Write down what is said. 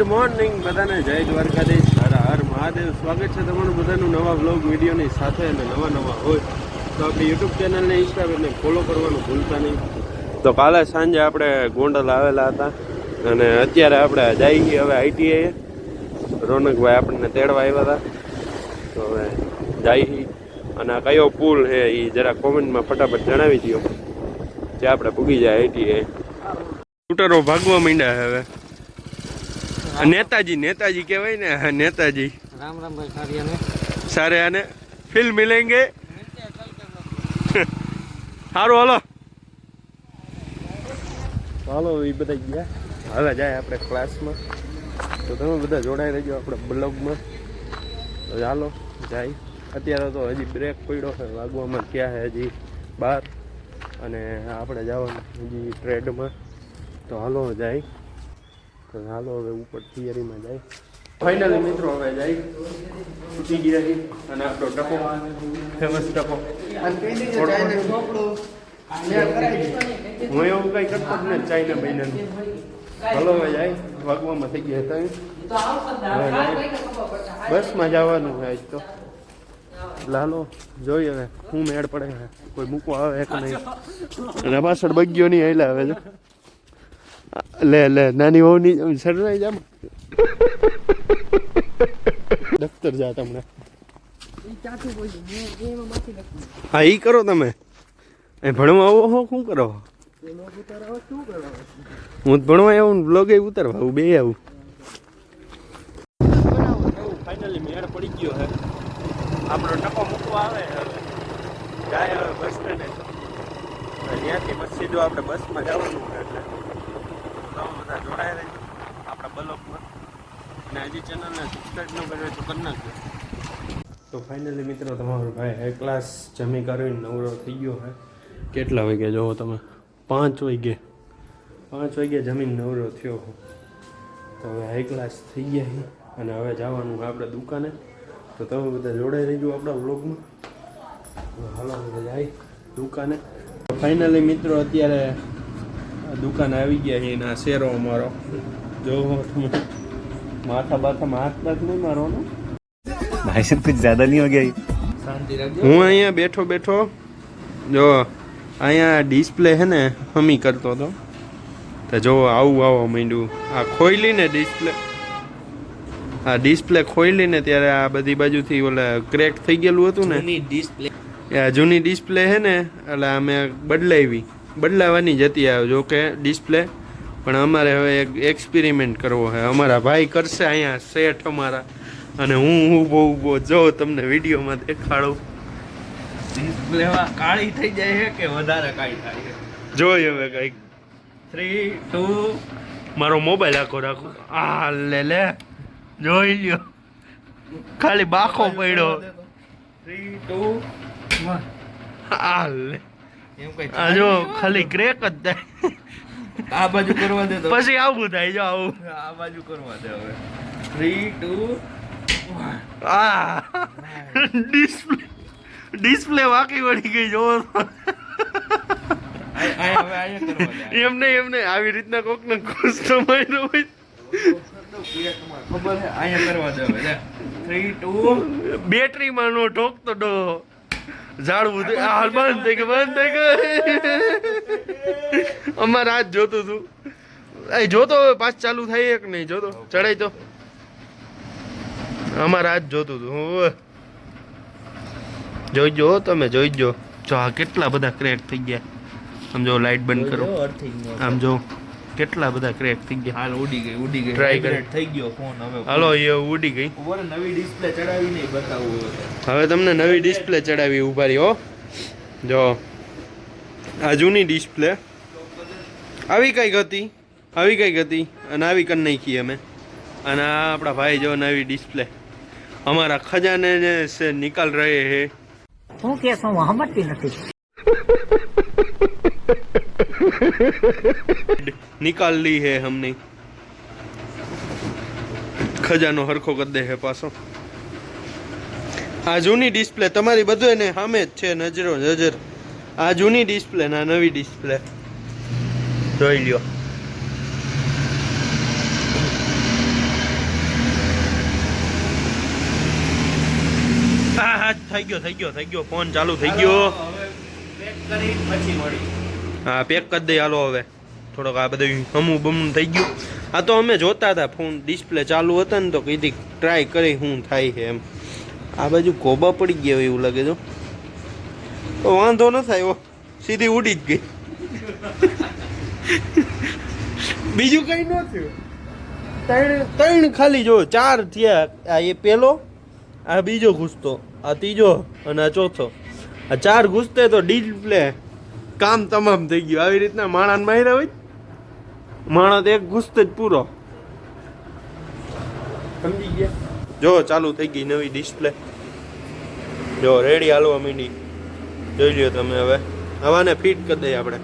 Good morning બધાને જય દ્વારકાધીશ. હર હર મહાદેવ. સ્વાગત છે તમારું બધાનું નવા બ્લોગ વિડીયોની સાથે અને નવા નવા હોય. તો આપણી યુટ્યુબ ચેનલને ઇન્સ્ટાગ્રામને ફોલો કરવાનું ભૂલતા નહીં. તો કાલે સાંજે આપણે ગોંડલ આવેલા હતા અને અત્યારે આપણે જઈએ હવે આઈટીઆઈ રોનકભાઈ આપણને તેડવા આવ્યા હતા. તો હવે જઈએ. અને કયો પુલ છે એ જરા કોમેન્ટમાં ફટાફટ જણાવી દો જે આપણે પૂગી જાય આઈટીઆઈ સ્કૂટરો ભાગવા માંડ્યા હવે. નેતાજી નેતાજી કહેવાય ને હા, નેતાજી. રામ રામ ભાઈ સારિયાને સારે આને ફિલ મિલેંગે. સારું હાલો. હાલો એ બધા ગયા. હાલે જાય આપણે ક્લાસમાં તો તમે બધા જોડાઈ રહેજો આપણે બ્લોગમાં. તો ચાલો જાય. અત્યારે તો હજી બ્રેક પડ્યો છે વાગવામાં ક્યાં છે હજી? બાર. અને આપણે જવાનું હજી ટ્રેડમાં. તો હાલો જાય. તો હાલો હવે ઉપર થિયરીમાં જાય. ફાઇનલી મિત્રો હવે જાય. ઉઠી ગયા છે. અને આપણો ટકો ફેમસ ટકો હું એવું કઈ કરતો જ ને ચાઇના મહિનાનું હાલો હવે જાય. વાગવામાં થઈ ગયા હતા. બસમાં જવાનું હોય આજ તો. લાલો જોઈએ હવે. હું મેળ પડે કોઈ મૂકવા આવે કે નહીં. અને પાછળ બગ્યો નહીં હેલા હવે જો. લે લે, નાની વહુની સરનાઈ જામ. દફતર જા તમને. હા એ કરો તમે. એ ભણવા આવો હો, શું કરો? હું ભણવા આવું બ્લોગ ઉતારવા આવું, બે આવું. ફાઇનલી મેળ પડી ગયો હે. આપણો ટકો મૂકવા આવે જાય હવે બસ સ્ટેન્ડે. ત્યાંથી બસ સીધો આપણે બસમાં જવાનું એટલે. તમે બધા જોડાયા રહેજો આપણા બ્લોગમાં અને હજી ચેનલને સબસ્ક્રાઈબ ન કર્યો તો કરી નાખજો. તો ફાઇનલી મિત્રો તમારો ભાઈ હાઈ ક્લાસ જમી કરીને નવરો થઈ ગયો હે. કેટલા વાગે જોવો તમે? પાંચ વાગે. પાંચ વાગે જમીન નવરો થયો તો હવે હાઈ ક્લાસ થઈ ગયા અને હવે જવાનું આપણે દુકાને. તો તમે બધા જોડાઈ રહીજો આપણા વ્લોગમાં હાલો બધા જાય દુકાને. ફાઇનલી મિત્રો અત્યારે દુકાન આવી ગયા છે એના શેરો અમારો. જો માથા બાથામાં હાથ બાથ નહીં મારવાનો? ભાઈ સાહેબ કુછ જ્યાદા નહીં હો હું અહીંયા બેઠો બેઠો. જો અહીંયા ડિસ્પ્લે છે ને હમી કરતો હતો. તો જો આવું આવો માંડ્યું. આ ખોઈલીને ડિસ્પ્લે. આ ડિસ્પ્લે ખોઈલીને ત્યારે આ બધી બાજુથી ઓલા ક્રેક થઈ ગયેલું હતું ને. ડિસ્પ્લે. જૂની ડિસ્પ્લે છે ને એટલે અમે બદલાવી. બદલાવાની જતી આવે જો કે ડિસ્પ્લે પણ અમારે હવે એક એક્સપેરિમેન્ટ કરવો છે. અમારા ભાઈ કરશે અહીંયા સેટ અમારા. અને હું ઊભો ઊભો જો તમને વિડીયોમાં દેખાડું. ડિસ્પ્લે કાળી થઈ જાય છે કે વધારે કાળી થાય છે? જોઈએ હવે કંઈક. થ્રી ટુ મારો મોબાઈલ આખો રાખો. આ લે લે. જોઈ લ્યો. ખાલી બાખો પડ્યો. થ્રી ટુ વન આ લે. જો ખાલી ક્રેક જ થાય. આ બાજુ કરવા દે પછી આવું થાય જો આવું. આ બાજુ કરવા દે હવે. થ્રી ટુ આ ડિસ્પ્લે ડિસ્પ્લે વાકી વળી ગઈ જો અહીંયા હવે અહીંયા કરવા દે. એમને એમને આવી રીતના કોકને ખુશ તો માર્યો હોય ટુ બેટરીમાં નો ઠોકતો ડો. થઈ- આ હાલ બંધ થઈ ગયું બંધ થઈ ગયું. અમારે આજ જોતું હતું એ જોતો હવે પાછ ચાલુ થાય કે નહીં જોતો. ચડાય તો. અમારે આજ જોતું હતું. જોઈજો તમે જોઈજો. જો આ કેટલા બધા ક્રેક થઈ ગયા. સમજો લાઈટ બંધ કરો. આમ જો. કેટલા બધા ક્રેક થઈ ગયા? હાલ ઉડી ગઈ ઉડી ગઈ. ટ્રાય કરી. થઈ ગયો ફોન હવે હાલો એ ઉડી ગઈ. ઉપર નવી ડિસ્પ્લે ચડાવીને બતાવવું હવે. હવે તમને નવી ડિસ્પ્લે ચડાવી ઊભા રહી હો. જો આ જૂની ડિસ્પ્લે આવી કંઈક હતી આવી કંઈક હતી અને આવી કરી નાખી અમે. અને આ આપણા ભાઈ જો નવી ડિસ્પ્લે અમારા ખજાને સે નિકાલ રહે હે. હું કેસો સમજતી નથી. નિકાલ લી હે હમની. ખજાનો હરખો કરી દે હે પાછો. આ જૂની ડિસ્પ્લે તમારી બધું એને સામે જ છે નજરો નજર. આ જૂની ડિસ્પ્લે ના નવી ડિસ્પ્લે. જોઈ લ્યો. હા હા થઈ ગયો થઈ ગયો થઈ ગયો. ફોન ચાલુ થઈ ગયો. હા પેક કરી દઈ હાલો હવે. થોડોક આ બધું હમું બમું થઈ ગયું. આ તો અમે જોતા હતા ફોન ડિસ્પ્લે ચાલુ હતા ને તો કીધી ટ્રાય કરી શું થાય છે એમ. આ બાજુ કોબા પડી ગયા એવું લાગે તો વાંધો ન થાય સીધી ઉડી જ ગઈ. બીજું કઈ ન થયું. ત્રણ ત્રણ ખાલી જો, ચાર થયા. આ એ પેલો, આ બીજો ઘૂસતો, આ ત્રીજો અને આ ચોથો. આ ચાર ઘૂસતે તો ડિસ્પ્લે કામ તમામ થઈ ગયું. આવી રીતના માણસ માર્યા હોય માણસ એક ગુસ્ત જ પૂરો. સમજી ગયા? જો ચાલુ થઈ ગઈ નવી ડિસ્પ્લે જો રેડી હાલવા માંડી. જોઈ લ્યો તમે હવે. હવાને ફિટ કરી દઈએ આપણે.